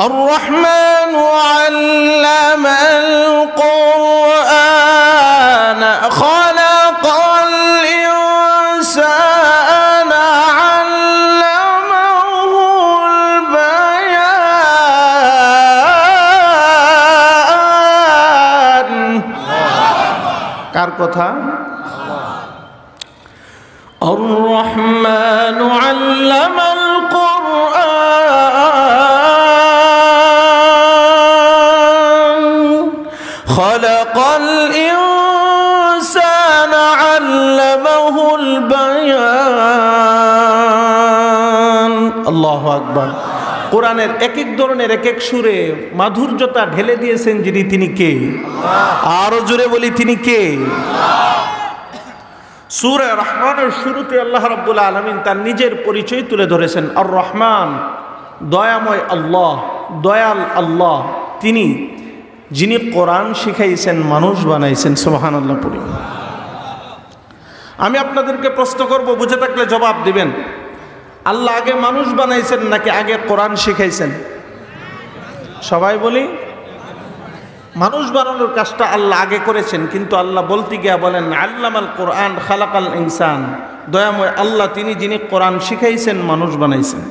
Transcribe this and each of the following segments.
الرحمن علم القرآن خلق الإنسان علمه البيان কার কথা الرحمن علم আল্লাহ আকবার। কোরআনের এক এক ধরনের এক এক সুরে মাধুর্যতা ঢেলে দিয়েছেন যিনি, তিনি কে? আরও জোরে বলি, তিনি কে? সুরে রহমানের শুরুতে আল্লাহ রব্বুল আলমিন তার নিজের পরিচয় তুলে ধরেছেন। আর রহমান দয়াময় আল্লাহ, দয়াল আল্লাহ, তিনি, যিনি কোরআন শিখাইছেন, মানুষ বানাইছেন সোহান আল্লাহ পরিমাণ আমি আপনাদেরকে প্রশ্ন করব, বুঝে থাকলে জবাব দিবেন। আল্লাহ আগে মানুষ বানাইছেন নাকি আগে কোরআন শিখাইছেন? সবাই বলি, মানুষ বানানোর কাজটা আল্লাহ আগে করেছেন, কিন্তু আল্লাহ বলতে গিয়া বলেন, আল্লামাল কোরআন খালাকাল ইনসান। দয়াময় আল্লাহ তিনি যিনি কোরআন শিখাইছেন, মানুষ বানাইছেন।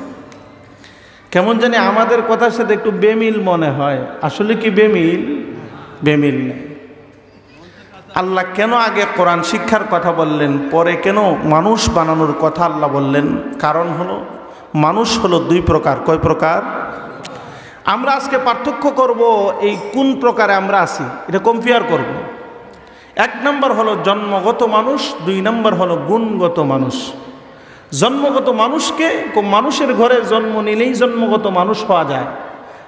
কেমন জানি আমাদের কথার সাথে একটু বেমিল মনে হয়। আসলে কি বেমিল? বেমিল নেই আল্লাহ কেন আগে কোরআন শিক্ষার কথা বললেন? পরে কেন মানুষ বানানোর কথা আল্লাহ বললেন? কারণ হলো, মানুষ হলো দুই প্রকার। কয় প্রকার? আমরা আজকে পার্থক্য করব এই কোন প্রকারে আমরা আছি। এটা কম্পেয়ার করব। এক নম্বর হলো জন্মগত মানুষ, দুই নম্বর হলো গুণগত মানুষ। জন্মগত মানুষকে মানুষের ঘরে জন্ম নিলেই জন্মগত মানুষ হওয়া যায়।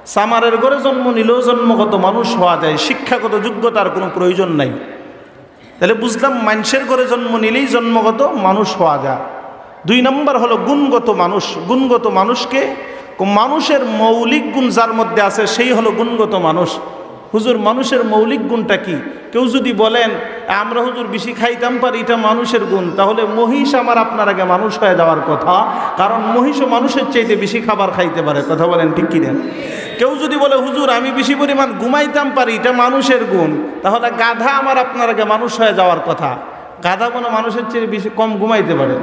সামারের ঘরে জন্ম নিলেও জন্মগত মানুষ হওয়া যায়। শিক্ষাগত যোগ্যতার কোনো প্রয়োজন নাই। তাহলে বুঝলাম মানুষের ঘরে জন্ম নিলেই জন্মগত মানুষ হওয়া যায় দুই নম্বর হলো গুণগত মানুষ, গুণগত মানুষকে মানুষের মৌলিক গুণ যার মধ্যে আছে সেই হলো গুণগত মানুষ। হুজুর, মানুষের মৌলিক গুণটা কি? কেউ যদি বলেন, আমরা হুজুর বেশি খাইতাম পারি, এটা মানুষের গুণ। তাহলে মহিষ আমার আপনার আগে মানুষ হয়ে যাওয়ার কথা, কারণ মহিষও মানুষের চাইতে বেশি খাবার খাইতে পারে। কথা বলেন ঠিক কিনা? কেউ যদি বলে, হুজুর, আমি বেশি পরিমাণ ঘুমাইতাম পারি, এটা মানুষের গুণ। তাহলে গাধা আমার আপনার আগে মানুষ হয়ে যাওয়ার কথা। গাধা কোনো মানুষের চেয়ে বেশি কম ঘুমাইতে পারে।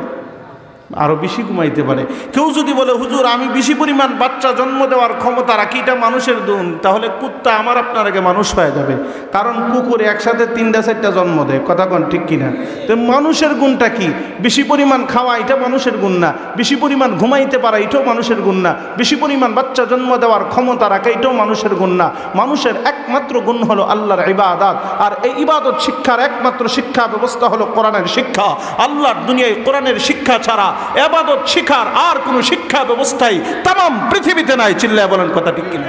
আরও বেশি ঘুমাইতে পারে। কেউ যদি বলে, হুজুর, আমি বেশি পরিমাণ বাচ্চা জন্ম দেওয়ার ক্ষমতা রাখি, এটা মানুষের গুণ তাহলে কুত্তা আমার আপনার আগে মানুষ হয়ে যাবে। কারণ কুকুর একসাথে তিনটা, চারটা জন্ম দেয়। কথা কন ঠিক কিনা? তো মানুষের গুণটা কি? বেশি পরিমাণ খাওয়া, এটা মানুষের গুণ না। বেশি পরিমাণ ঘুমাইতে পারা, এটাও মানুষের গুণ না। বেশি পরিমাণ বাচ্চা জন্ম দেওয়ার ক্ষমতা রাখা, এটাও মানুষের গুণ না। মানুষের একমাত্র গুণ হলো আল্লাহর ইবাদত। আর এই ইবাদত শিক্ষার একমাত্র শিক্ষা ব্যবস্থা হলো কোরআনের শিক্ষা। আল্লাহর দুনিয়ায় কোরআনের শিক্ষা ছাড়া এবাদত শিখার আর কোনো শিক্ষা ব্যবস্থাই তাম পৃথিবীতে নাই চিল্লায় বলেন কথা ঠিক কিনা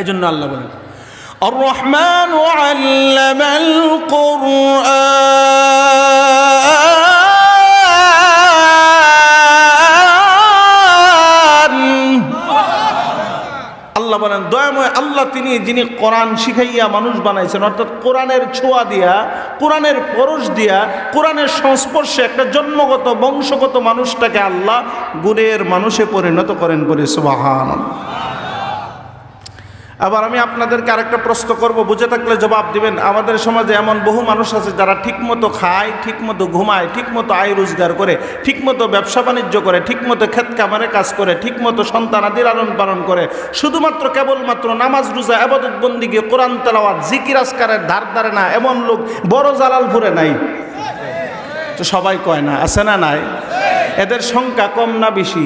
এই জন্য আল্লাহ বলেন الرحمن علم القرآن আল্লাহ বলেন, দয়াময় আল্লাহ তিনি, যিনি কোরআন শিখাইয়া মানুষ বানাইছেন, অর্থাৎ কোরআনের ছোঁয়া দিয়া, কোরআনের পরশ দিয়া, কোরআনের সংস্পর্শে একটা জন্মগত, বংশগত মানুষটাকে আল্লাহ গুণের মানুষে পরিণত করেন বলে সুবাহান আবার আমি আপনাদেরকে আরেকটা প্রশ্ন করব, বুঝে থাকলে জবাব দিবেন। আমাদের সমাজে এমন বহু মানুষ আছে যারা ঠিকমতো খায়, ঠিকমতো ঘুমায়, ঠিকমতো আয় রোজগার করে, ঠিকমতো ব্যবসা বাণিজ্য করে, ঠিকমতো ক্ষেত কামারে কাজ করে, ঠিকমতো সন্তানাদির লালন পালন করে। শুধুমাত্র কেবলমাত্র নামাজ, রোজা, আবাদত বন্দিকে কোরআন, তেলাওয়াত, জিকির আসকারের ধার ধারে না, এমন লোক বড় জালাল জালালপুরে নাই। তো সবাই কয় না, আছে না নাই? এদের সংখ্যা কম না বেশি?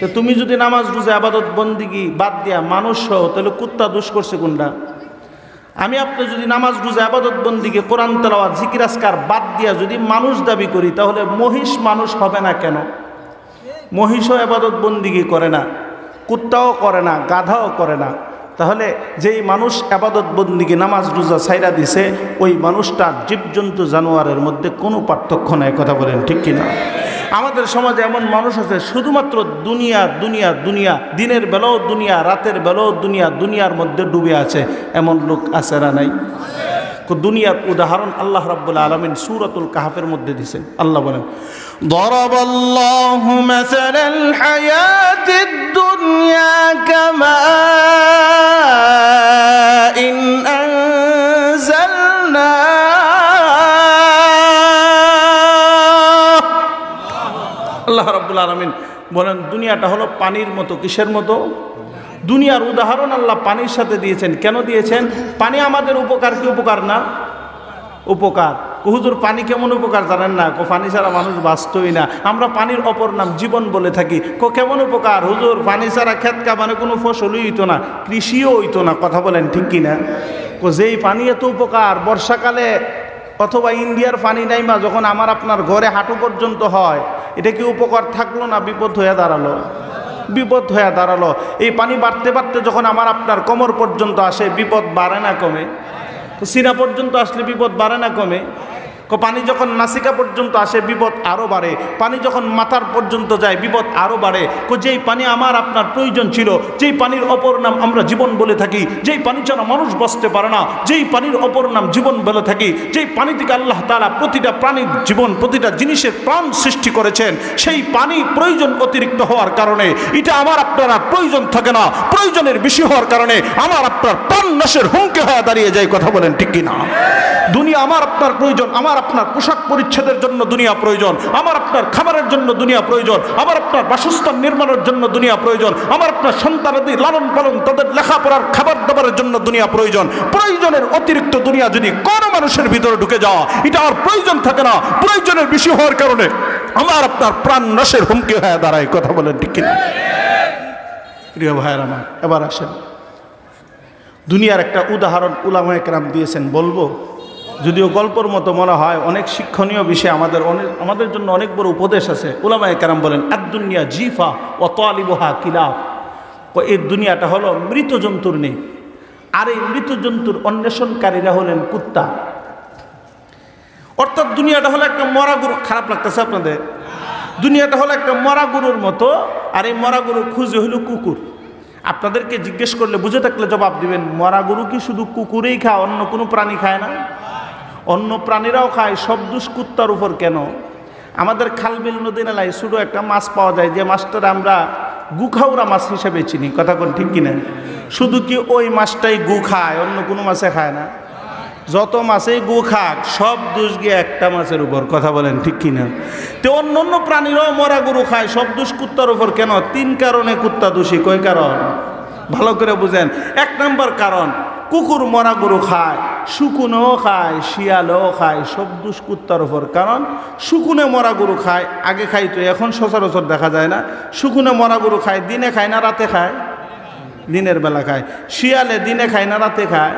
তো তুমি যদি নামাজ রোজা, আবাদত, বন্দিগি বাদ দিয়া মানুষ হও, তাহলে কুত্তা দোষ করছে কোনটা? আমি আপনি যদি নামাজ রোজা, আবাদত বন্দিকে কোরআন, তেলাওয়াত, জিকিরাজকার বাদ দিয়া যদি মানুষ দাবি করি, তাহলে মহিষ মানুষ হবে না কেন? মহিষও আবাদত, বন্দিগি করে না, কুত্তাও করে না, গাধাও করে না। তাহলে যেই মানুষ আবাদত বন্দিকে নামাজ রোজা সাইরা দিছে, ওই মানুষটা জীবজন্তু জানোয়ারের মধ্যে কোনো পার্থক্য নাই, কথা বলেন ঠিক কিনা? আমাদের সমাজে এমন মানুষ আছে, শুধুমাত্র দুনিয়া দুনিয়া দুনিয়া, দিনের বেলাও দুনিয়া, রাতের বেলাও দুনিয়া, দুনিয়ার মধ্যে ডুবে আছে, এমন লোক আছে না নাই? দুনিয়ার উদাহরণ আল্লাহ রাব্বুল আলমিন সুরতুল কাহাফের মধ্যে দিছেন আল্লাহ বলেন ضرب الله مثل الحياة الدنيا كماء রাব্বুল আলমিন বলেন, দুনিয়াটা হলো পানির মতো, কিসের মতো? দুনিয়ার উদাহরণ আল্লাহ পানির সাথে দিয়েছেন। কেন দিয়েছেন? পানি আমাদের উপকার কি উপকার না? উপকার। হুজুর, পানি কেমন উপকার জানেন না? কো, পানি ছাড়া মানুষ বাঁচতই না। আমরা পানির অপর নাম জীবন বলে থাকি। কো, কেমন উপকার? হুজুর, পানি ছাড়া খেত মানে কোনো ফসলই হইতো না, কৃষিও হইতো না। কথা বলেন ঠিক কিনা? কো, যেই পানি এত উপকার, বর্ষাকালে অথবা ইন্ডিয়ার পানি নাইমা যখন আমার আপনার ঘরে হাঁটু পর্যন্ত হয়, এটা কি উপকার থাকল না বিপদ হয়ে দাঁড়াল? বিপদ হয়ে দাঁড়াল। এই পানি বাড়তে বাড়তে যখন আমার আপনার কোমর পর্যন্ত আসে, বিপদ বাড়ে না কমে। তো সিনা পর্যন্ত আসলে বিপদ বাড়ে না কমে। পানি যখন নাসিকা পর্যন্ত আসে, বিপদ আরও বাড়ে। পানি যখন মাথার পর্যন্ত যায়, বিপদ আরও বাড়ে। কো যেই পানি আমার, আপনার প্রয়োজন ছিল, যেই পানির অপর নাম আমরা জীবন বলে থাকি, যেই পানি ছাড়া মানুষ বসতে পারে না, যেই পানির অপর নাম জীবন বলে থাকি, যেই পানি থেকে আল্লাহ তালা প্রতিটা প্রাণীর জীবন, প্রতিটা জিনিসের প্রাণ সৃষ্টি করেছেন, সেই পানি প্রয়োজন অতিরিক্ত হওয়ার কারণে, এটা আমার, আপনার প্রয়োজন থাকে না। প্রয়োজনের বেশি হওয়ার কারণে আমার, আপনার প্রাণ নাশের হুমকি হয়ে দাঁড়িয়ে যায়, কথা বলেন ঠিক কিনা? দুনিয়া আমার, আপনার প্রয়োজন, আমার আপনার পোশাক পরিচ্ছেদের জন্য দুনিয়া প্রয়োজন, আমার আপনার খাবারের জন্য দুনিয়া প্রয়োজন, আমার আপনার বাসস্থান নির্মাণের জন্য দুনিয়া প্রয়োজন, আমার আপনার সন্তানাদি লালন পালন, তাদের লেখাপড়ার খাবার দাবারের জন্য দুনিয়া প্রয়োজন। প্রয়োজনের অতিরিক্ত দুনিয়া যদি কোনো মানুষের ভিতরে ঢুকে যাওয়া এটা আর প্রয়োজন থাকে না, প্রয়োজনের বেশি হওয়ার কারণে আমার আপনার প্রাণ নাশের হুমকি হয়ে দাঁড়ায়, কথা বলেন ঠিক কিনা? প্রিয় ভাইয়ের আমার, এবার আসেন। দুনিয়ার একটা উদাহরণ উলামা একরাম দিয়েছেন, বলব যদিও গল্পর মতো মনে হয়, অনেক শিক্ষণীয় বিষয় আমাদের, অনেক, আমাদের জন্য অনেক বড় উপদেশ আছে। উলামা একরাম বলেন আদুনিয়া জিফা ও তালিবহা কিলাব। ও এই দুনিয়াটা হলো মৃত জন্তুর নেই, আর এই মৃত জন্তুর অন্বেষণকারীরা হলেন কুত্তা। অর্থাৎ দুনিয়াটা হলো একটা মরা গরু, খারাপ লাগতেছে আপনাদের? দুনিয়াটা হলো একটা মরা গরুর মতো, আর এই মরা গরুর খুঁজে হলো কুকুর। আপনাদেরকে জিজ্ঞেস করলে বুঝে থাকলে জবাব দিবেন, মরা গরু কি শুধু কুকুরেই খায়, অন্য কোনো প্রাণী খায় না? অন্য প্রাণীরাও খায়, সব দুষ কুত্তার উপর কেন? আমাদের খালবিল নদী নালায় শুধু একটা মাছ পাওয়া যায়, যে মাছটার আমরা গুখাউরা মাছ হিসেবে চিনি। কথা কোন ঠিক কিনা? শুধু কি ওই মাছটাই গু খায়, অন্য কোনো মাছে খায় না? যত মাছেই গু খাক, সব দোষ গিয়ে একটা মাছের উপর। কথা বলেন ঠিক কিনা? তো অন্য অন্য প্রাণীরাও মরা গরু খায়, সব দোষ কুত্তার উপর কেন? তিন কারণে কুত্তা দোষী। কয় কারণ? ভালো করে বুঝেন। এক নম্বর কারণ কুকুর মরা গরু খায়, শুকুনেও খায়, শিয়ালেও খায়, সব দুষ কুত্তার উপর। কারণ শুকুনে মরা গরু খায়, আগে খাইতো, এখন সচরাচর দেখা যায় না। শুকুনে মরা গরু খায়, দিনে খায় না রাতে খায়? দিনের বেলা খায়। শিয়ালে দিনে খায় না রাতে খায়?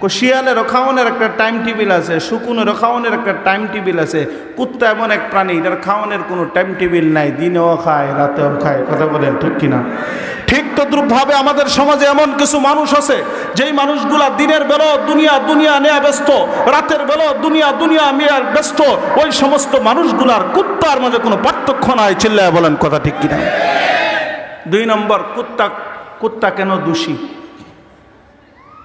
কো শিয়ালেরও খাওয়ানোর একটা টাইম টেবিল আছে, শুকুনেরও খাওয়ানোর একটা টাইম টেবিল আছে। কুত্তা এমন এক প্রাণী এটার খাওয়ানোর কোনো টাইম টেবিল নাই, দিনেও খায়, রাতেও খায়। কথা বলেন ঠিক কিনা? ঠিক তদ্রুপভাবে আমাদের সমাজে এমন কিছু মানুষ আছে, যেই মানুষগুলা দিনের বেলা দুনিয়া দুনিয়া নেয়া ব্যস্ত, রাতের বেলা দুনিয়া দুনিয়া নেয়ার ব্যস্ত, ওই সমস্ত মানুষগুলার কুত্তার মাঝে কোনো পার্থক্য নাই, চিল্লায় বলেন কথা ঠিক কিনা। দুই নম্বর, কুত্তা কুত্তা কেন দোষী?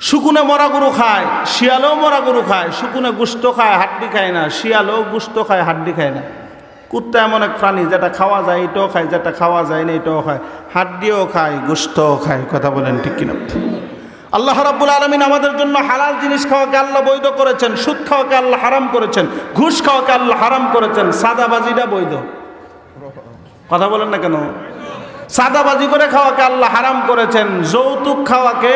শুকুনে মরা গরু খায়, শিয়ালেও মরা গরু খায়, শুকুনে গুস্ত খায়, হাড্ডি খায় না, শিয়ালেও গুস্ত খায়, হাড্ডি খায় না। কুত্তা এমন এক প্রাণী, যেটা খাওয়া যায়, এটাও খায়, যেটা খাওয়া যায় না, এটাও খায়। হাড্ডিও খায় গুস্তও খায়, কথা বলেন ঠিক কিনা? আল্লাহ রাব্বুল আলমিন আমাদের জন্য হালাল জিনিস খাওয়াকে আল্লাহ বৈধ করেছেন, সুদ খাওয়াকে আল্লাহ হারাম করেছেন, ঘুষ খাওয়াকে আল্লাহ হারাম করেছেন, সাদাবাজিটা বৈধ। কথা বলেন না কেন? সাদাবাজি করে খাওয়াকে আল্লাহ হারাম করেছেন, যৌতুক খাওয়াকে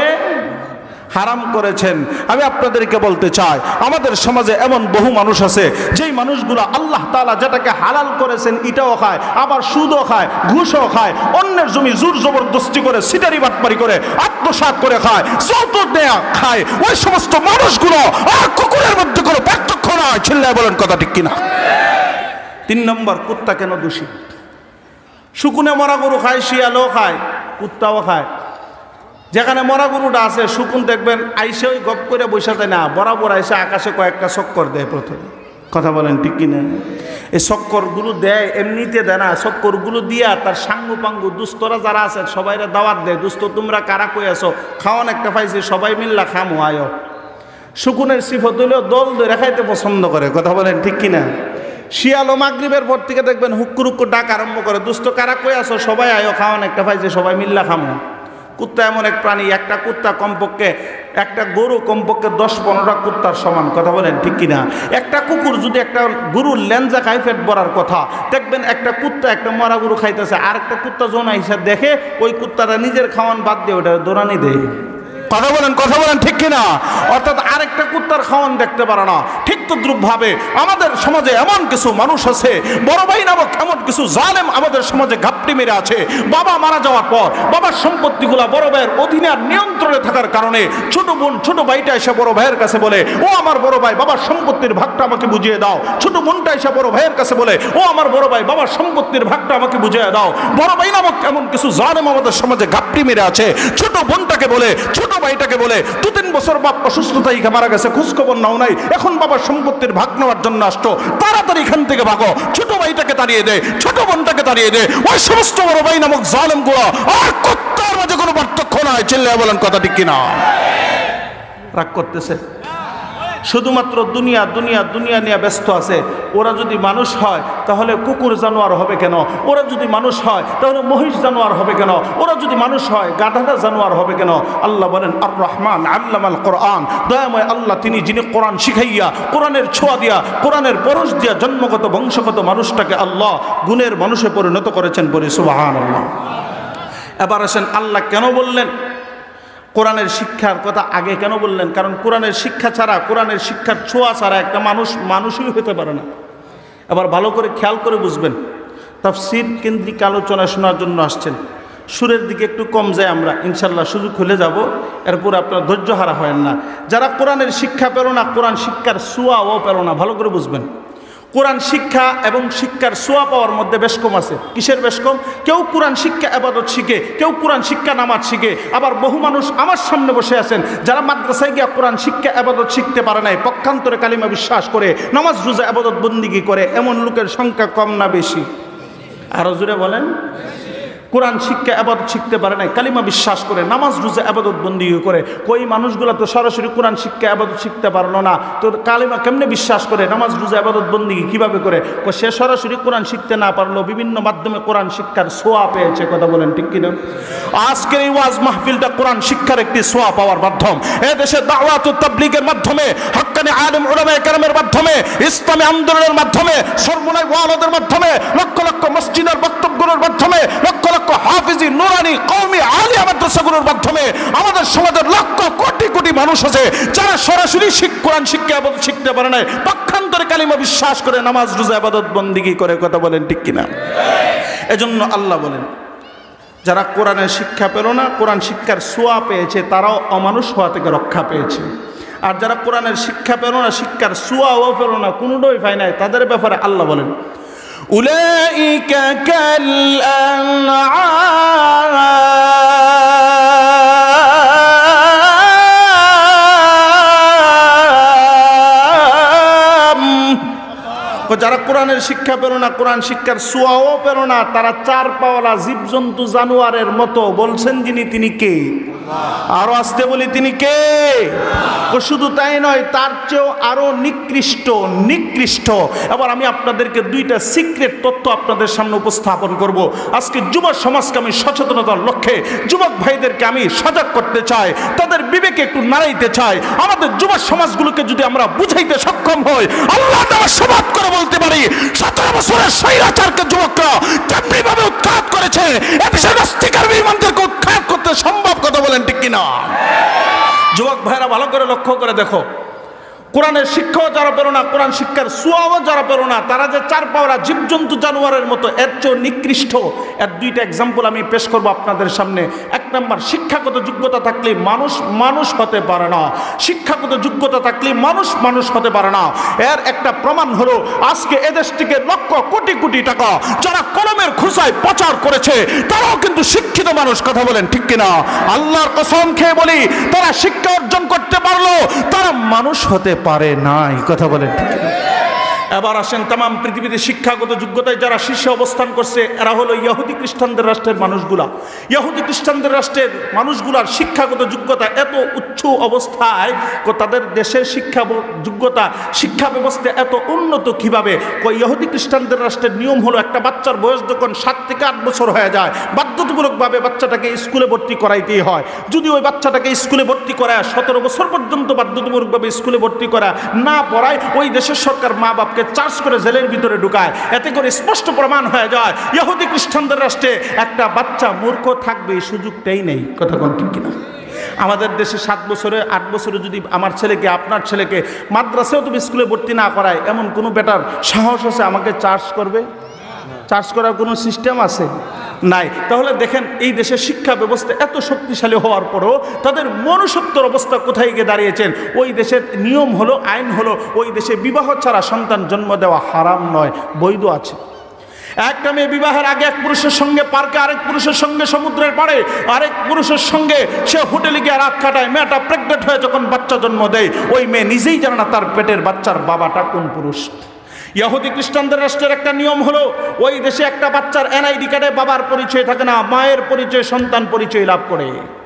হারাম করেছেন। আমি আপনাদেরকে বলতে চাই, আমাদের সমাজে এমন বহু মানুষ আছে, যেই মানুষগুলো আল্লাহ তালা যেটাকে হালাল করেছেন এটাও খায়, আবার সুদও খায়, ঘুষও খায়, অন্যের জমি জোর জবরদস্তি করে, সিটারি বাটপারি করে আত্মসাত করে খায় যৌতুক দেয়া খায়, ওই সমস্ত মানুষগুলো কুকুরের মধ্যে কোনো পার্থক্য নয় চিল্লায় বলেন কথা ঠিক কিনা? তিন নম্বর, কুত্তা কেন দোষী? শুকুনে মরা গরু খায়, শিয়ালও খায়, কুত্তাও খায়। যেখানে মরা গরুটা আছে শুকুন দেখবেন আইসে ওই গপ করে বসে যায় না বরাবর আইসে আকাশে কয়েকটা চক্কর দেয় প্রথমে। কথা বলেন ঠিক কিনা? এই চক্করগুলো দেয় এমনিতে দেয় না চক্করগুলো দিয়া তার সাঙ্গু পাঙ্গু দুস্তরা যারা আছে সবাইরা দাওয়াত দেয় দুস্ত তোমরা কারা কই আছো? খাওয়ান একটা পাইছি সবাই মিল্লা খামো আয়। শুকুনের সিফত হইলেও দল ধরে খাইতে পছন্দ করে কথা বলেন ঠিক কিনা? শিয়াল ও মাগরিবের পর থেকে দেখবেন হুক্কুর হুক্কুর ডাক আরম্ভ করে দুস্থ কারা কই আছো? সবাই আয়ো খাওয়ান একটা পাইছে সবাই মিল্লা খামো। কুত্তা এমন এক প্রাণী, একটা কুত্তা কমপক্ষে, একটা গরু কমপক্ষে দশ পনেরোটা কুত্তার সমান, কথা বলেন ঠিক কিনা? একটা কুকুর যদি একটা গরুর লেঞ্জা খাই ফেট বড়ার কথা, দেখবেন একটা কুত্তা একটা মরা গরু খাইতেছে আর একটা কুত্তা জোনা হিসাব দেখে ওই কুত্তাটা নিজের খাওয়ান বাদ দিয়ে ওটা দৌড়ানি দেয়। কথা বলেন কথা বলেন, ঠিক কিনা? অর্থাৎ আরেকটা কুত্তার খাওয়ান দেখতে পারে না। ঠিক তদ্রুপ ভাবে আমাদের সমাজে এমন কিছু মানুষ আছে, বড় ভাই নামক এমন কিছু জালেম আমাদের সমাজে ঘাপটি মেরে আছে। বাবা মারা যাওয়ার পর, বাবার সম্পত্তিগুলা বড় ভাইয়ের অধীনে আর নিয়ন্ত্রণে থাকার কারণে ছোট বোন, ছোট ভাইটা এসে বড় ভাইয়ের কাছে বলে, ও আমার বড় ভাই, বাবার সম্পত্তির ভাগটা আমাকে বুঝিয়ে দাও। ছোট বোনটা এসে বড় ভাইয়ের কাছে বলে, ও আমার বড় ভাই, বাবার সম্পত্তির ভাগটা আমাকে বুঝিয়ে দাও। বড় ভাই নামক এমন কিছু জালেম আমাদের সমাজে ঘাপটি মেরে আছে। ছোট বোনটাকে বলে, ছোট ভাইটাকে বলে, দু তিন বছর বাপ অসুস্থতায় মারা গেছে, খোঁজখবর নাও নাই। এখন বাবার সম্পত্তির ভাগ নেওয়ার জন্য আসতো তাড়াতাড়ি এখান থেকে ভাগো। ছোট ভাইটাকে তাড়িয়ে দে, ছোট বোনটাকে তাড়িয়ে দে। ওই সমস্ত বড় ভাই নামক জালেমগুলো আর কুত্তার মাঝে কোনো পার্থক্য নাই। চিল্লায় বলেন কথা ঠিক কিনা? রাগ করতেছে। শুধুমাত্র দুনিয়া দুনিয়া দুনিয়া নিয়ে ব্যস্ত আছে। ওরা যদি মানুষ হয়, তাহলে কুকুর জানোয়ার হবে কেন? ওরা যদি মানুষ হয়, তাহলে মহিষ জানোয়ার হবে কেন? ওরা যদি মানুষ হয়, গাধাটা জানোয়ার হবে কেন? আল্লাহ বলেন আর রহমান আল্লামাল কোরআন। দয়াময় আল্লাহ তিনি যিনি কোরআন শিখাইয়া, কোরআনের ছোঁয়া দিয়া, কোরআনের পরশ দিয়া জন্মগত, বংশগত মানুষটাকে আল্লাহ গুণের মানুষে পরিণত করেছেন বলে সুবাহান আল্লাহ এবার আসেন, আল্লাহ কেন বললেন? কোরআনের শিক্ষার কথা আগে কেন বললেন? কারণ কোরআনের শিক্ষা ছাড়া, কোরআনের শিক্ষার ছোঁয়া ছাড়া একটা মানুষ, মানুষই হতে পারে না। এবার ভালো করে খেয়াল করে বুঝবেন। তাফসির কেন্দ্রিক আলোচনা শোনার জন্য আসছেন। সুরের দিকে একটু কম যায় আমরা ইনশাল্লাহ সুযোগ খুলে যাব। এরপর আপনার ধৈর্য হারা হয় না। যারা কোরআনের শিক্ষা পেল না, কোরআন শিক্ষার ছোঁয়াও পেল না, ভালো করে বুঝবেন। কোরআন শিক্ষা এবং শিক্ষার সোয়া পাওয়ার মধ্যে বেশ কম আছে। কিসের বেশ কম? কেউ কোরআন শিক্ষা আবাদত শিখে, কেউ কোরআন শিক্ষা নামাজ শিখে, আবার বহু মানুষ আমার সামনে বসে আছেন, যারা মাদ্রাসায় গিয়া কোরআন শিক্ষা আবাদত শিখতে পারে নাই, পক্ষান্তরে কালিমা বিশ্বাস করে, নামাজ রোজা আবাদত বন্দিগি করে, এমন লোকের সংখ্যা কম না বেশি। আরও জুড়ে বলেন। কোরআন শিক্ষা, আবাদত শিখতে পারে নাই, কালিমা বিশ্বাস করে, নামাজ, রোজা, আবাদত বন্দি করে, কই মানুষগুলো তো সরাসরি কোরআন শিক্ষা, আবাদত শিখতে পারল না, তো কালিমা কেমনে বিশ্বাস করে, নামাজ, রোজা, আবাদত বন্দি কীভাবে করে? সে সরাসরি কোরআন শিখতে না পারল, বিভিন্ন মাধ্যমে কোরআন শিক্ষার সোয়া পেয়েছে, কথা বলেন ঠিক কিনা? আজকের এই ওয়াজ মাহফিলটা কোরআন শিক্ষার একটি সোয়া পাওয়ার মাধ্যম। এ দেশে দাওয়াত তাবলিগের মাধ্যমে, হক্কানি আলেম উলামায়ে কেরামের মাধ্যমে, ইসলামী আন্দোলনের মাধ্যমে সর্বনয় ওয়ালাদের মাধ্যমে, লক্ষ লক্ষ মসজিদের বক্তব্যগুলোর মাধ্যমে লক্ষ হাফিজি, নুরানি, কওমি আলিয়া মাদ্রাসাগুলোর মাধ্যমে আমাদের সমাজের লক্ষ কোটি কোটি মানুষ আছে যারা সরাসরি কোরআন শিক্ষা শিখতে পারে না পক্ষান্তরে কালিমা বিশ্বাস করে নামাজ, রোজা, আবাদত, বন্দিগি করে কথা বলেন, ঠিক কিনা? এজন্য আল্লাহ বলেন, যারা কোরআনের শিক্ষা পেল না, কোরআন শিক্ষার সোয়া পেয়েছে, তারাও অমানুষ হওয়া থেকে রক্ষা পেয়েছে। আর যারা কোরআনের শিক্ষা পেল না, শিক্ষার সোয়াও পেল না, কোনোটাই পায় নাই, তাদের ব্যাপারে আল্লাহ বলেন أولئك كالأنعام. যারা কোরআনের শিক্ষা পেল না, কোরআন শিক্ষার সোয়াও পেল না, তারা চার পাওয়ালা জীবজন্তু জানোয়ারের মতো বলছেন যিনি তিনি কে? আরও আসতে বলি তিনি কে? শুধু তাই নয়, তার চেয়েও আরও নিকৃষ্ট নিকৃষ্ট। এবার আমি আপনাদেরকে দুইটা সিক্রেট তথ্য আপনাদের সামনে উপস্থাপন করব। আজকে যুব সমাজকে আমি সচেতনতার লক্ষ্যে, যুবক ভাইদেরকে আমি সজাগ করতে চাই, তাদের বিবেকে একটু নাড়াইতে চাই। আমাদের যুব সমাজগুলোকে যদি আমরা বুঝাইতে সক্ষম হই, আল্লাহ সবাদ করে বলতে পারি, সতেরো বছরের স্বৈরাচারকে যুবকরা তেমনি ভাবে উৎখাত করেছে। বিমানদেরকে উৎখাত করতে সম্ভব কথা বলেন ঠিক কিনা? যুবক ভাইরা ভালো করে লক্ষ্য করে দেখো। কোরআনের শিক্ষাও যারা পেরো না, কোরআন শিক্ষার সুয়াও যারা পেরো না, তারা যে চার পাওয়া জীবজন্তু জানোয়ারের মতো, এর চেয়েও নিকৃষ্ট। এর দুইটা এক্সাম্পল আমি পেশ করব আপনাদের সামনে। এক নম্বর, শিক্ষাগত যোগ্যতা থাকলে মানুষ মানুষ হতে পারে না। শিক্ষাগত যোগ্যতা থাকলে মানুষ মানুষ হতে পারে না। এর একটা প্রমাণ হলো, আজকে এদেশ থেকে লক্ষ কোটি কোটি টাকা যারা কলমের খুসায় প্রচার করেছে, তারাও কিন্তু শিক্ষিত মানুষ, কথা বলেন ঠিক কিনা? আল্লাহর কসম খেয়ে বলি, তারা শিক্ষা অর্জন করতে পারল তারা মানুষ হতে পারে নাই। কথা বলেন এবার আসেন তাম পৃথিবীতে শিক্ষাগত যোগ্যতায় যারা শীর্ষে অবস্থান করছে, এরা হলো ইয়াহুদি খ্রিস্টানদের রাষ্ট্রের মানুষগুলা। ইয়াহুদি খ্রিস্টানদের রাষ্ট্রের মানুষগুলার শিক্ষাগত যোগ্যতা এত উচ্চ অবস্থায় তাদের দেশের শিক্ষা যোগ্যতা, শিক্ষা ব্যবস্থা এত উন্নত কীভাবে? কই ইহুদি খ্রিস্টানদের রাষ্ট্রের নিয়ম হলো একটা বাচ্চার বয়স যখন সাত থেকে আট বছর হয়ে যায়, বাধ্যতামূলকভাবে বাচ্চাটাকে স্কুলে ভর্তি করাইতেই হয়। যদি ওই বাচ্চাটাকে স্কুলে ভর্তি করায় সতেরো বছর পর্যন্ত বাধ্যতামূলকভাবে স্কুলে ভর্তি করা না পড়ায়, ওই দেশের সরকার মা বাপকে চার্জ করে জেলের ভিতরে ঢুকায়। এতে করে স্পষ্ট প্রমাণ হয়ে যায়, ইহুদি খ্রিস্টানদের রাষ্ট্রে একটা বাচ্চা মূর্খ থাকবে এই সুযোগটাই নেই। কথা কোন ঠিক কিনা? আমাদের দেশে সাত বছরে, আট বছরে যদি আমার ছেলেকে, আপনার ছেলেকে মাদ্রাসেও তুমি স্কুলে ভর্তি না করায়, এমন কোনো বেটার সাহস আছে আমাকে চার্জ করবে? চার্জ করার কোনো সিস্টেম আছে? নাই। তাহলে দেখেন, এই দেশের শিক্ষা ব্যবস্থা এত শক্তিশালী হওয়ার পরও তাদের মনুষ্যত্বর অবস্থা কোথায় গিয়ে দাঁড়িয়েছেন? ওই দেশের নিয়ম হলো, আইন হলো, ওই দেশে বিবাহ ছাড়া সন্তান জন্ম দেওয়া হারাম নয়, বৈধ আছে। একটা মেয়ে বিবাহের আগে এক পুরুষের সঙ্গে পার্কে, আরেক পুরুষের সঙ্গে সমুদ্রের পাড়ে, আরেক পুরুষের সঙ্গে সে হোটেলে গিয়ে রাত কাটায়। মেয়েটা প্রেগনেন্ট হয়ে যখন বাচ্চা জন্ম দেয়, ওই মেয়ে নিজেই জানে না তার পেটের বাচ্চার বাবাটা কোন পুরুষ। ইহুদি খ্রিস্টানদের রাষ্ট্রের একটা নিয়ম হলো, ওই দেশে একটা বাচ্চার এনআইডি কার্ডে বাবার পরিচয় থাকে না, মায়ের পরিচয়, সন্তান পরিচয় লাভ করে।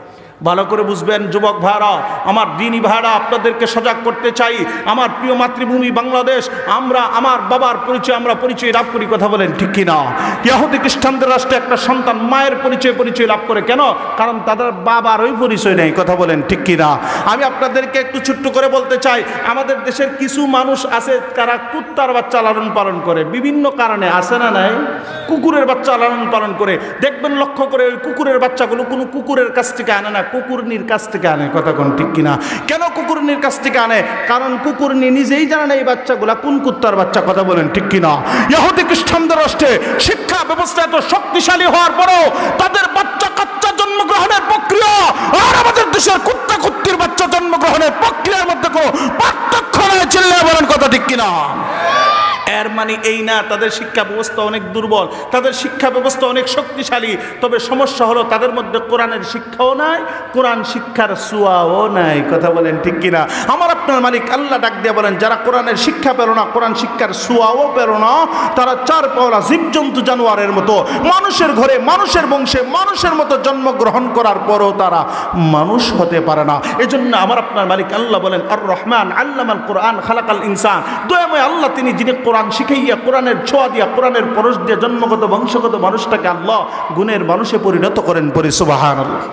ভালো করে বুঝবেন, যুবক ভাড়া আমার দিনী ভাড়া আপনাদেরকে সজাগ করতে চাই। আমার প্রিয় মাতৃভূমি বাংলাদেশ, আমরা, আমার বাবার পরিচয়, আমরা পরিচয় লাভ করি, কথা বলেন ঠিক কিনা? ইহুদি খ্রিস্টানদের রাষ্ট্রে একটা সন্তান, মায়ের পরিচয় পরিচয় লাভ করে কেন? কারণ তাদের বাবার ওই পরিচয় নেই, কথা বলেন ঠিক কিনা? আমি আপনাদেরকে একটু ছোট্ট করে বলতে চাই, আমাদের দেশের কিছু মানুষ আছে, তারা কুত্তার বাচ্চা লালন পালন করে। বিভিন্ন কারণে, আছে না নাই? কুকুরের বাচ্চা লালন পালন করে। দেখবেন লক্ষ্য করে, ওই কুকুরের বাচ্চাগুলো কোনো কুকুরের কাছ থেকে আনে না কুকুরনির কাছ থেকে আনে, কথা কোন ঠিক কিনা? কেন কুকুরনির কাছ থেকে আনে? কারণ কুকুরনি নিজেই জানে না এই বাচ্চাগুলা কোন কুত্তার বাচ্চা, কথা বলেন ঠিক কিনা? ইহুদি খ্রিস্টানদের রাষ্ট্রে শিক্ষা ব্যবস্থা এত শক্তিশালী হওয়ার পরও তাদের বাচ্চা কাচ্চা জন্মগ্রহণের প্রক্রিয়া আর আমাদের দেশের কুত্তা কুত্তির বাচ্চা জন্মগ্রহণের প্রক্রিয়ার মধ্যে কোনো পার্থক্য নয় চিল্লায় বলেন কথা ঠিক কিনা? এর মানে এই না, তাদের শিক্ষা ব্যবস্থা অনেক দুর্বল, তাদের শিক্ষা ব্যবস্থা অনেক শক্তিশালী, তবে সমস্যা হলো তাদের মধ্যে কোরআনের শিক্ষাও নাই, কোরআন শিক্ষার সুয়াও নাই। কথা বলেন ঠিক কিনা? আমার আপনার মালিক আল্লাহ ডাক দিয়ে বলেন, যারা কোরআনের শিক্ষা পেল না, কোরআন শিক্ষার সুয়াও পেল না, তারা চার পাওলা জীবজন্তু জানোয়ারের মতো, মানুষের ঘরে, মানুষের বংশে, মানুষের মতো জন্মগ্রহণ করার পরও তারা মানুষ হতে পারে না। এজন্য আমার আপনার মালিক আল্লাহ বলেন, আর রহমান আল্লামাল কোরআন খালাকাল ইনসান। দয়াময় আল্লাহ তিনি যিনি কোরআন শিখাইয়া, কোরআনের ছোঁয়া দিয়া, কোরআনের পরশ দিয়ে জন্মগত, বংশগত মানুষটাকে আল্লাহ গুণের মানুষে পরিণত করেন পরি সুবাহান আল্লাহ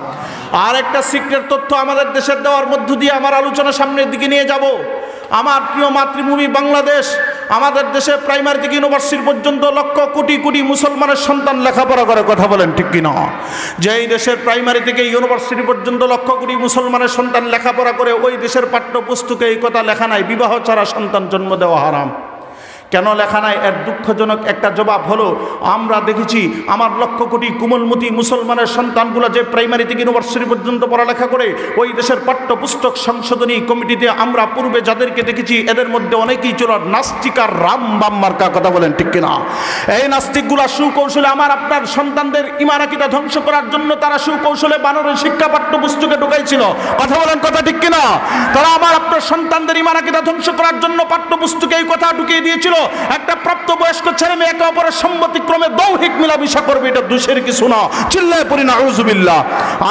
আর একটা সিক্রেট তথ্য আমাদের দেশের দেওয়ার মধ্য দিয়ে আমার আলোচনা সামনের দিকে নিয়ে যাব। আমার প্রিয় মাতৃভূমি বাংলাদেশ, আমাদের দেশে প্রাইমারি থেকে ইউনিভার্সিটি পর্যন্ত লক্ষ কোটি কোটি মুসলমানের সন্তান লেখাপড়া করে, কথা বলেন ঠিক কিনা? যে এই দেশের প্রাইমারি থেকে ইউনিভার্সিটি পর্যন্ত লক্ষ কোটি মুসলমানের সন্তান লেখাপড়া করে, ওই দেশের পাঠ্যপুস্তকে এই কথা লেখা নাই, বিবাহ ছাড়া সন্তান জন্ম দেওয়া হারাম। কেন লেখা নাই? এর দুঃখজনক একটা জবাব হলো, আমরা দেখেছি আমার লক্ষ কোটি কুমলমতি মুসলমানের সন্তানগুলো যে প্রাইমারি থেকে ইউনিভার্সিটি পর্যন্ত পড়ালেখা করে, ওই দেশের পাঠ্যপুস্তক সংশোধনী কমিটিতে আমরা পূর্বে যাদেরকে দেখেছি, এদের মধ্যে অনেকেই ছিল নাস্তিকার রাম বাম মার্কা, কথা বলেন ঠিক কিনা? এই নাস্তিকগুলা সুকৌশলে আমার, আপনার সন্তানদের ইমারাকিটা ধ্বংস করার জন্য তারা সুকৌশলে বানরের শিক্ষা পাঠ্যপুস্তকে ঢুকাইছিল, কথা বলেন কথা ঠিক কিনা? তারা আমার, আপনার সন্তানদের ইমারাকিটা ধ্বংস করার জন্য পাঠ্যপুস্তকে এই কথা ঢুকিয়ে দিয়েছিল একটা প্রাপ্তবয়স্ক ছেলে মেয়ে একে অপরের সম্মতিক্রমে দৌহিক মিলামিশা করবে, এটা দোষের কিছু না। চিল্লায় পড়ি না আউজুবিল্লাহ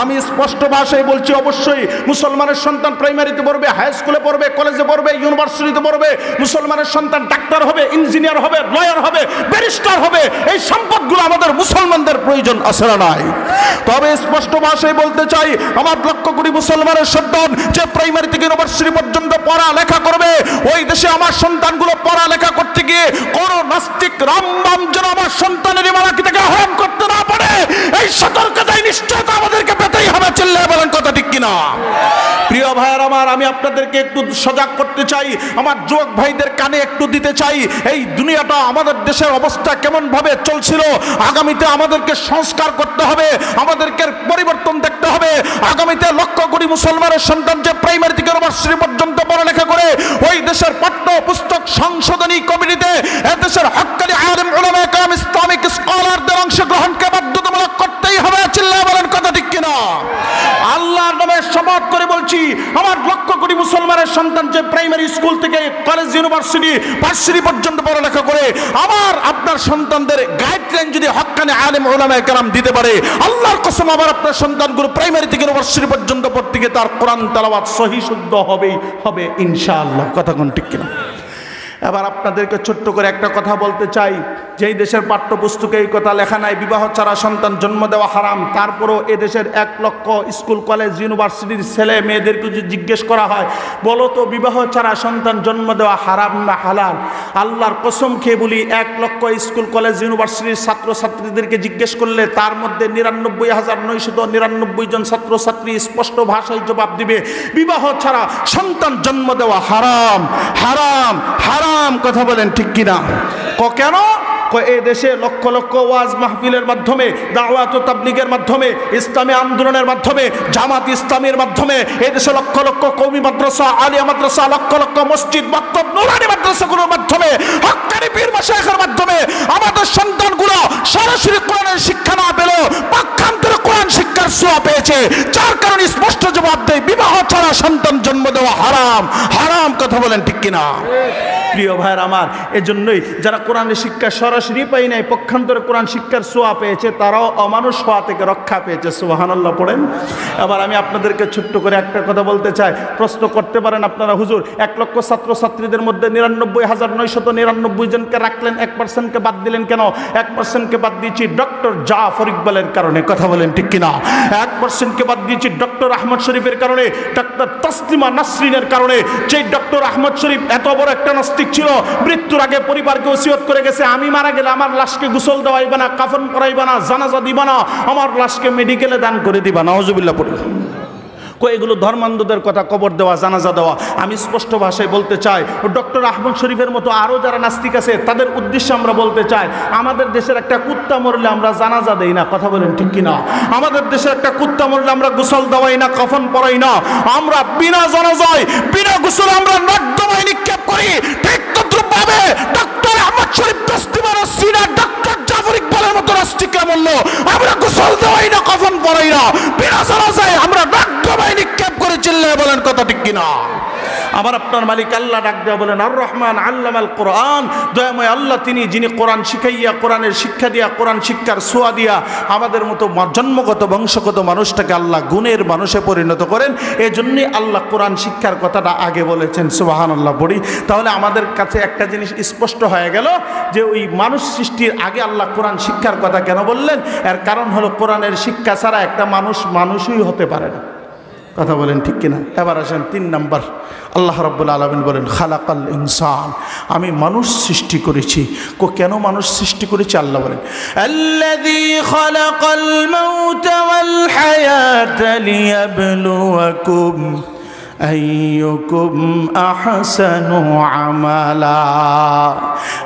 আমি স্পষ্ট ভাষায় বলছি, অবশ্যই মুসলমানের সন্তান প্রাইমারিতে পড়বে, হাই স্কুলে পড়বে, কলেজে পড়বে, ইউনিভার্সিটিতে পড়বে, মুসলমানের সন্তান ডাক্তার হবে, ইঞ্জিনিয়ার হবে, লয়ার হবে, ব্যারিস্টার হবে, এই সম্পদগুলো আমাদের মুসলমানদের প্রয়োজন আছে না নাই? তবে স্পষ্ট ভাষায় বলতে চাই, আমার লক্ষ্য কোটি মুসলমানের সন্তান যে প্রাইমারি থেকে ইউনিভার্সিটি পর্যন্ত পড়ালেখা করবে, ওই দেশে আমার সন্তানগুলো পড়ালেখা করতে গিয়ে কোন নাস্তিক রামবাম যেন আমার সন্তানের ইমারাকি থেকে আহরণ করতে না পারে, এই সতর্কতায় নিশ্চয়তা আমাদেরকে পেতেই হবে, চিল্লায় বলেন কথা ঠিক কিনা। প্রিয় ভাইয়ের আমার, আমি আপনাদেরকে একটু সজাগ করতে চাই, আমার যুবক ভাইদের কানে একটু দিতে চাই, এই দুনিয়াটা আমাদের দেশের অবস্থা কেমন ভাবে চলছিল, আগামীতে আমাদেরকে সংস্কার করতে হবে, আমাদেরকে পরিবর্তন দেখতে হবে, আগামীতে লক্ষ কোটি মুসলমানের সন্তান যে প্রাইমারি থেকে ইউনিভার্সিটি পর্যন্ত পড়ালেখা করে, ওই দেশের পাঠ্য পুস্তক সংশোধনী কমিটিতে এদেশের হক্কানি আলেম ইসলামিক স্কলারদের অংশগ্রহণকে বাধ্যতামূলক করতেই হবে চিল্লা বলেন কথা ঠিক কিনা? আল্লাহর নামে শপথ বলছি আমার লক্ষ কোটি মুসলমানের সন্তান যে প্রাইমারি স্কুল থেকে কলেজ ইউনিভার্সিটি ভার্সিটি পর্যন্ত পড়ালেখা করে, আমার, আপনার সন্তানদের গাইডলাইন যদি হকানে আলেম ওলামায় কালাম দিতে পারে, আল্লাহর কসম আমার আপনার সন্তানগুলো প্রাইমারি থেকে ইউনিভার্সিটি পর্যন্ত পড়তে গিয়ে তার কোরআন তালাবাদ সহি শুদ্ধ হবেই, হবে ইনশাআল্লাহ। কথা কোন ঠিক কিনা? এবার আপনাদেরকে ছোট্ট করে একটা কথা বলতে চাই। যেই দেশের পাঠ্যপুস্তকে এই কথা লেখা নাই, বিবাহ ছাড়া সন্তান জন্ম দেওয়া হারাম। তারপরও এ দেশের এক লক্ষ স্কুল, কলেজ, ইউনিভার্সিটির ছেলে মেয়েদেরকে যদি জিজ্ঞেস করা হয়, বলো তো বিবাহ ছাড়া সন্তান জন্ম দেওয়া হারাম না হালাল? আল্লাহর কসম খেয়ে বলি, এক লক্ষ স্কুল, কলেজ, ইউনিভার্সিটির ছাত্রছাত্রীদেরকে জিজ্ঞেস করলে তার মধ্যে নিরানব্বই হাজার নয়শত নিরানব্বই জন ছাত্রছাত্রী স্পষ্ট ভাষায় জবাব দিবে, বিবাহ ছাড়া সন্তান জন্ম দেওয়া হারাম হারাম হারাম। কথা বলেন ঠিক কিনা? ক, কেন? এই দেশে লক্ষ লক্ষ ওয়াজ মাহফিলের মাধ্যমে, দাওয়াত ও তাবলিগের মাধ্যমে, ইসলামী আন্দোলনের মাধ্যমে, জামাত ইসলামের মাধ্যমে এই দেশে লক্ষ লক্ষ কৌমি মাদ্রাসা, আলিয়া মাদ্রাসা, লক্ষ লক্ষ মসজিদ মক্তব নুরানি মাদ্রাসাগুলোর মাধ্যমে হক্কানি পীর মাশাইখের মাধ্যমে, আমাদের সন্তানগুলো সরাসরি কোরআনের শিক্ষা না পেল পক্ষান্তরে কোরআন শিক্ষার ছোঁয়া পেয়েছে। যার কারণে স্পষ্ট জবাব দেয়, বিবাহ ছাড়া সন্তান জন্ম দেওয়া হারাম। হারাম, কথা বলেন ঠিক কিনা? প্রিয় ভাইয়ের আমার, এজন্যই যারা কোরআনের শিক্ষা সরাসরি পাই নাই, পক্ষান্তরে কোরআন শিক্ষার সোয়া পেয়েছে, তারাও অমানুষ হওয়া থেকে রক্ষা পেয়েছে, সুবাহানাল্লাহ পড়েন। এবার আমি আপনাদেরকে ছোট্ট করে একটা কথা বলতে চাই, প্রশ্ন করতে পারেন আপনারা, হুজুর, এক লক্ষ ছাত্র ছাত্রীদের মধ্যে নিরানব্বই হাজার নয়শত নিরানব্বই জনকে রাখলেন, এক পার্সেন্টকে বাদ দিলেন কেন? এক পার্সেন্টকে বাদ দিয়েছি ডক্টর জাফর ইকবালের কারণে, কথা বলেন ঠিক কিনা? এক পার্সেন্টকে বাদ দিয়েছি ডক্টর আহমদ শরীফের কারণে, ডক্টর তসলিমা নাসরিনের কারণে যে ডক্টর আহমদ শরীফ এত বড় একটা নাস্তিক ছিল। মৃত্যুর আগে পরিবারকে ওসিয়ত করে গেছে। আমি মারা গেলে আমার লাশকে গোসল দেওয়াইবা না, কাফন করাইবা না, জানাজা দিবা না, আমার লাশকে মেডিকেলে দান করে দিবা নওয়াজুবিল্লাহ পড়ে কো এগুলো ধর্মান্ধদের কথা, কবর দেওয়া, জানাজা দেওয়া। আমি স্পষ্ট ভাষায় বলতে চাই, ডক্টর আহমদ শরীফের মতো আরও যারা নাস্তিক আছে, তাদের উদ্দেশ্যে আমরা বলতে চাই, আমাদের দেশের একটা কুত্তা মরলে আমরা জানাজা দেই না, কথা বলেন ঠিক কিনা? আমাদের দেশের একটা কুত্তা মরলে আমরা গোসল দেওয়াই না, কফন পরাই না। আমরা বিনা জানাজায়, বিনা গোসল আমরা নিক্ষেপ করি। ঠিক তদ্রুপভাবে ডক্টর আহমদ শরীফ দস্তিমার রসিনা ডক্টর জাফর ইকবালের মতো রাষ্ট্রিকা মূল্য। আমরা গোসল দেওয়াই না, কফন পড়াই না। বিনা আমরা আমরা বাহিনী নিক্ষেপ করে চিল্লে বলেন কথা ঠিক কিনা। আবার আপনার মালিক আল্লাহ ডাক দেওয়া বলেন, আর রহমান আল্লাহ আল কোরআন, দয়াময় আল্লাহ তিনি যিনি কোরআন শিখাইয়া, কোরআনের শিক্ষা দিয়া, কোরআন শিক্ষার সোয়া দিয়া আমাদের মতো জন্মগত, বংশগত মানুষটাকে আল্লাহ গুণের মানুষে পরিণত করেন এই জন্যই আল্লাহ কোরআন শিক্ষার কথাটা আগে বলেছেন। সুবাহান আল্লাহ বড়ি তাহলে আমাদের কাছে একটা জিনিস স্পষ্ট হয়ে গেল, যে ওই মানুষ সৃষ্টির আগে আল্লাহ কোরআন শিক্ষার কথা কেন বললেন? এর কারণ হলো কোরআনের শিক্ষা ছাড়া একটা মানুষ মানুষই হতে পারে না। কথা বলেন ঠিক কিনা? এবার আসেন তিন নাম্বার। আল্লাহ রব্বুল আলমিন বলেন, খালাকাল ইনসান। আমি মানুষ সৃষ্টি করেছি। কো, কেন মানুষ সৃষ্টি করেছি? আল্লাহ বলেন আমালা।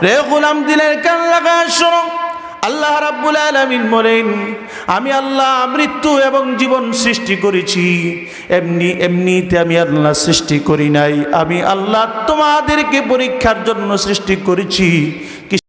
রে গোলাম দিলের কান লাগা শোনো। আল্লাহ রাব্বুল আলামিন বলেন, আমি আল্লাহ মৃত্যু এবং জীবন সৃষ্টি করেছি। এমনি এমনিতে আমি আল্লাহ সৃষ্টি করি নাই। আমি আল্লাহ তোমাদেরকে পরীক্ষার জন্য সৃষ্টি করেছি।